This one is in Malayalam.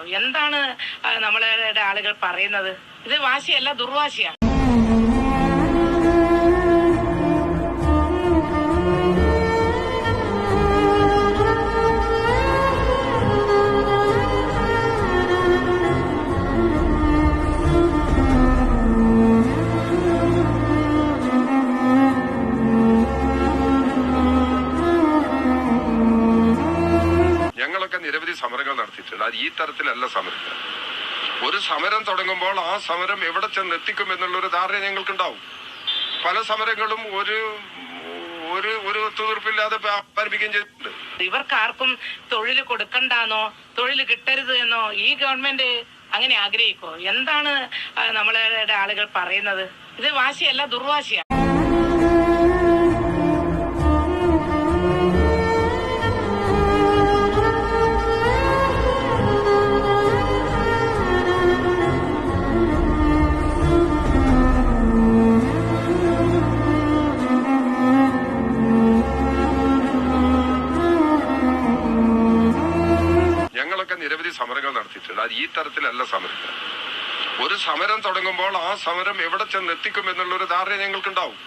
എന്താണ് നമ്മളുടെ ആളുകൾ പറയുന്നത്? ഇത് വാശിയല്ല ദുർവാശിയാണ്. ഞങ്ങളൊക്കെ നിരവധി സമരങ്ങൾ നടത്തിയിട്ടുണ്ട്. അത് ഈ തരത്തിലല്ല സമരം. ഒരു സമരം തുടങ്ങുമ്പോൾ ആ സമരം എവിടെ ചെന്ന് എത്തിക്കും എന്നുള്ളൊരു ധാരണ ഞങ്ങൾക്കുണ്ടാവും. പല സമരങ്ങളും ഒരു ഒരു ഒരു ഒത്തുതീർപ്പില്ലാതെ ആരംഭിക്കുകയും ചെയ്തിട്ടുണ്ട്. ഇവർക്ക് ആർക്കും തൊഴിൽ കൊടുക്കണ്ടെന്നോ തൊഴിൽ കിട്ടരുത് എന്നോ ഈ ഗവൺമെന്റ് അങ്ങനെ ആഗ്രഹിക്കോ എന്താണ് നമ്മളുടെ ആളുകൾ പറയുന്നത്? ഇത് വാശിയല്ല ദുർവാശിയാണ് ഞങ്ങളൊക്കെ നിരവധി സമരങ്ങൾ നടത്തിയിട്ടുണ്ട്. അത് ഈ തരത്തിലല്ല സമരം. ഒരു സമരം തുടങ്ങുമ്പോൾ ആ സമരം എവിടെ ചെന്ന് എത്തിക്കും എന്നുള്ളൊരു ധാരണ ഞങ്ങൾക്കുണ്ടാവും.